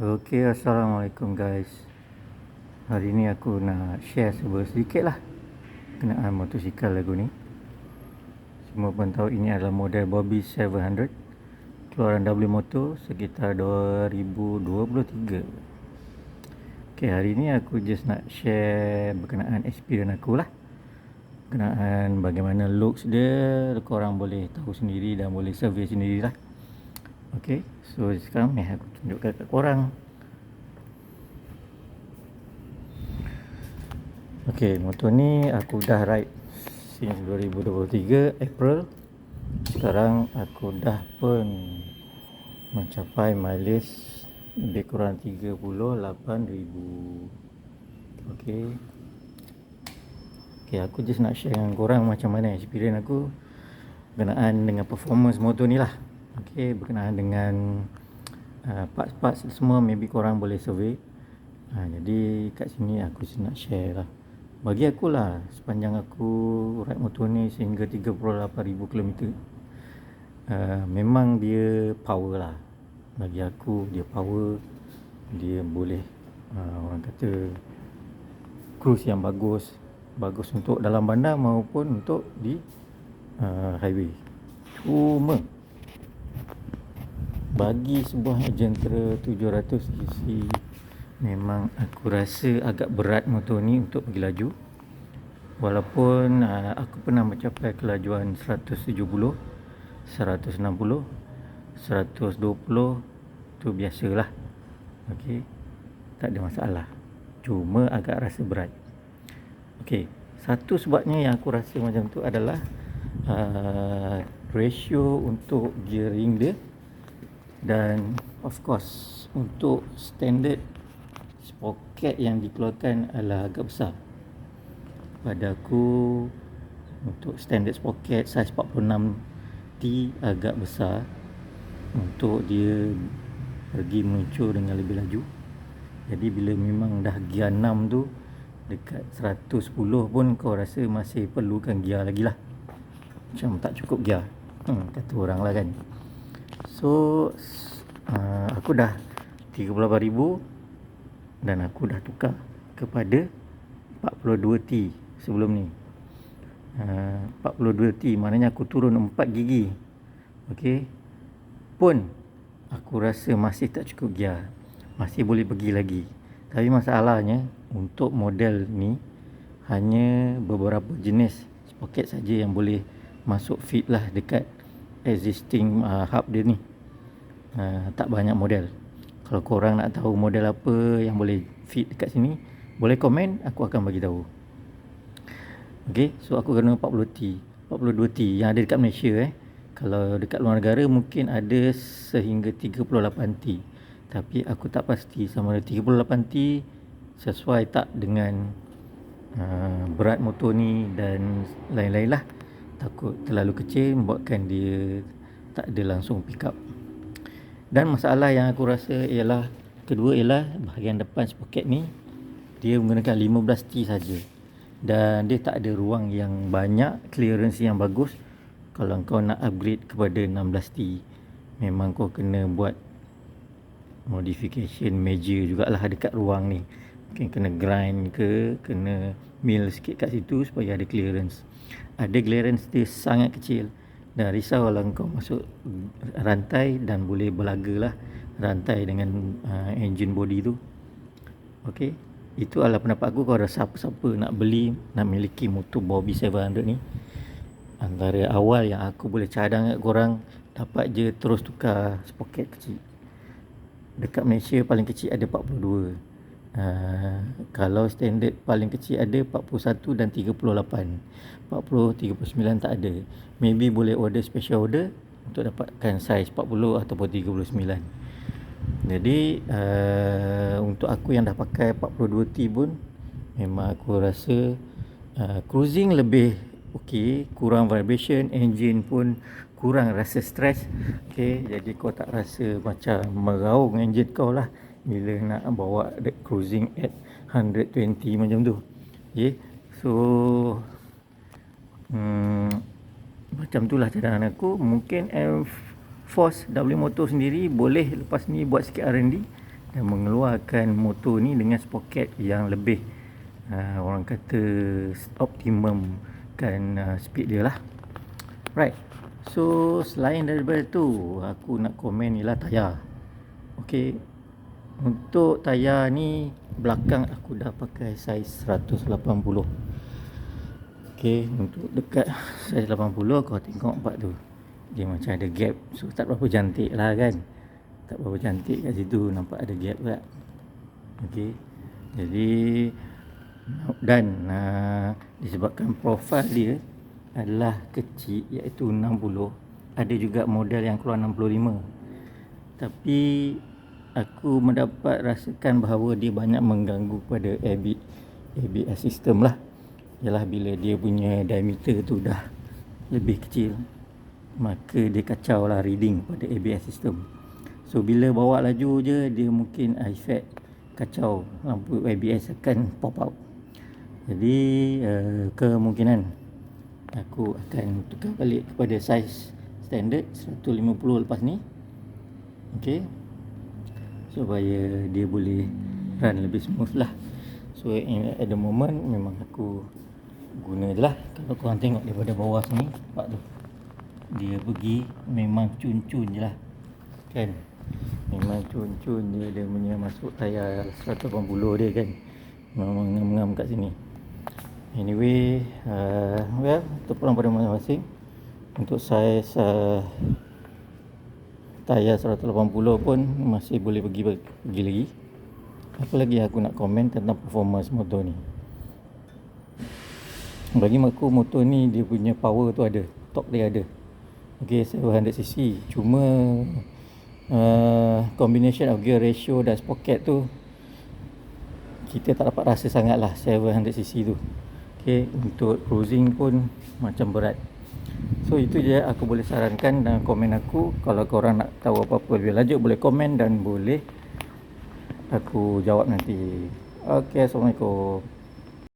Okey, Assalamualaikum guys. Hari ni aku nak share sebuah sedikit lah Kenaan motosikal lagu ni. Semua pun tahu ini adalah model Bobby 700 Keluaran W Moto sekitar 2023 Okey, hari ni aku just nak share berkenaan experience aku lah. Berkenaan bagaimana looks dia Korang boleh tahu sendiri dan boleh survey sendiri lah Okey, so sekarang ni aku tunjukkan kat korang. Okey, motor ni aku dah ride since 2023 April. Sekarang aku dah pun mencapai mileage lebih kurang 38,000. Okey. Okey, aku just nak share dengan korang macam mana experience aku berkenaan dengan performance motor ni lah. Okey, berkenaan dengan uh, parts-parts semua maybe korang boleh survey. Ha, jadi kat sini aku nak share lah. Bagi aku lah sepanjang aku ride motor ni sehingga 38,000 km. Uh, memang dia power lah. Bagi aku dia power. Dia boleh uh, orang kata cruise yang bagus. Bagus untuk dalam bandar maupun untuk di uh, highway. Cuma bagi sebuah Gentra 700 cc memang aku rasa agak berat motor ni untuk pergi laju. Walaupun uh, aku pernah mencapai kelajuan 170 160 120 tu biasalah. Okey? Tak ada masalah. Cuma agak rasa berat. Okey satu sebabnya yang aku rasa macam tu adalah uh, ratio untuk gearing dia dan of course untuk standard sprocket yang dikeluarkan adalah agak besar. Pada aku untuk standard sprocket size 46T agak besar. Untuk dia pergi meluncur dengan lebih laju. Jadi bila memang dah gear 6 tu dekat 110 pun kau rasa masih perlukan gear lagi lah. Macam tak cukup gear. Hmm, kata orang lah kan So uh, aku dah 38,000 dan aku dah tukar kepada 42T sebelum ni. Uh, 42T maknanya aku turun 4 gigi. Okey. Pun aku rasa masih tak cukup gear. Masih boleh pergi lagi. Tapi masalahnya untuk model ni hanya beberapa jenis sprocket saja yang boleh masuk fit lah dekat existing uh, hub dia ni. Ha, tak banyak model. Kalau korang nak tahu model apa yang boleh fit dekat sini, boleh komen, aku akan bagi tahu. Okey, so aku guna 40T, 42T yang ada dekat Malaysia eh. Kalau dekat luar negara mungkin ada sehingga 38T. Tapi aku tak pasti sama ada 38T sesuai tak dengan uh, berat motor ni dan lain-lain lah. Takut terlalu kecil membuatkan dia tak ada langsung pick up. Dan masalah yang aku rasa ialah kedua ialah bahagian depan sprocket ni dia menggunakan 15T saja. Dan dia tak ada ruang yang banyak, clearance yang bagus. Kalau kau nak upgrade kepada 16T, memang kau kena buat modification major jugalah dekat ruang ni. Mungkin kena grind ke, kena mill sikit kat situ supaya ada clearance. Ada clearance dia sangat kecil dan risau kalau kau masuk rantai dan boleh belaga lah rantai dengan uh, engine body tu. Ok itu adalah pendapat aku kalau ada siapa-siapa nak beli nak miliki motor Bobby 700 ni. Antara awal yang aku boleh cadang kat korang dapat je terus tukar sprocket kecil. Dekat Malaysia paling kecil ada 42 Uh, kalau standard paling kecil ada 41 dan 38 40 39 tak ada. Maybe boleh order special order untuk dapatkan size 40 ataupun 39 jadi uh, untuk aku yang dah pakai 42T pun memang aku rasa uh, cruising lebih okey kurang vibration engine pun kurang rasa stress. Okey jadi kau tak rasa macam meraung engine kau lah bila nak bawa cruising at 120 macam tu. Okay. so hmm, macam tu lah cadangan aku. Mungkin Air Force W Motor sendiri boleh lepas ni buat sikit R&D dan mengeluarkan motor ni dengan sprocket yang lebih. Uh, orang kata optimum kan uh, speed dia lah. Right so selain daripada tu aku nak komen ni lah tayar. Ok untuk tayar ni belakang aku dah pakai saiz 180 ok untuk dekat saiz 80 kau tengok part tu. Dia macam ada gap. So tak berapa cantik lah kan. Tak berapa cantik kat situ nampak ada gap tak okey. Jadi dan uh, disebabkan profil dia adalah kecil iaitu 60 ada juga model yang keluar 65 tapi aku mendapat rasakan bahawa dia banyak mengganggu pada ABS, ABS system lah ialah bila dia punya diameter tu dah lebih kecil maka dia kacau lah reading pada ABS system So bila bawa laju je dia mungkin efek kacau lampu ABS akan pop out. Jadi uh, kemungkinan aku akan tukar balik kepada saiz standard 150 lepas ni. Okey. Supaya dia boleh run lebih smooth lah. So at the moment memang aku guna je lah. Kalau korang tengok daripada bawah sini, nampak tu. Dia pergi memang cun-cun je lah. Kan? Memang cun-cun dia dia punya masuk tayar 180 dia kan. Memang ngam-ngam kat sini. Anyway, uh, well, terpulang pada masing-masing. Untuk saiz uh, tayar 180 pun masih boleh pergi pergi lagi. Apa lagi aku nak komen tentang performance motor ni. Bagi aku motor ni dia punya power tu ada, torque dia ada. Okay, 700cc. Cuma uh, combination of gear ratio dan sprocket tu kita tak dapat rasa sangat lah 700cc tu okay, untuk cruising pun macam berat so itu je aku boleh sarankan dalam komen aku. Kalau korang nak tahu apa-apa lebih lanjut boleh komen dan boleh aku jawab nanti. Ok Assalamualaikum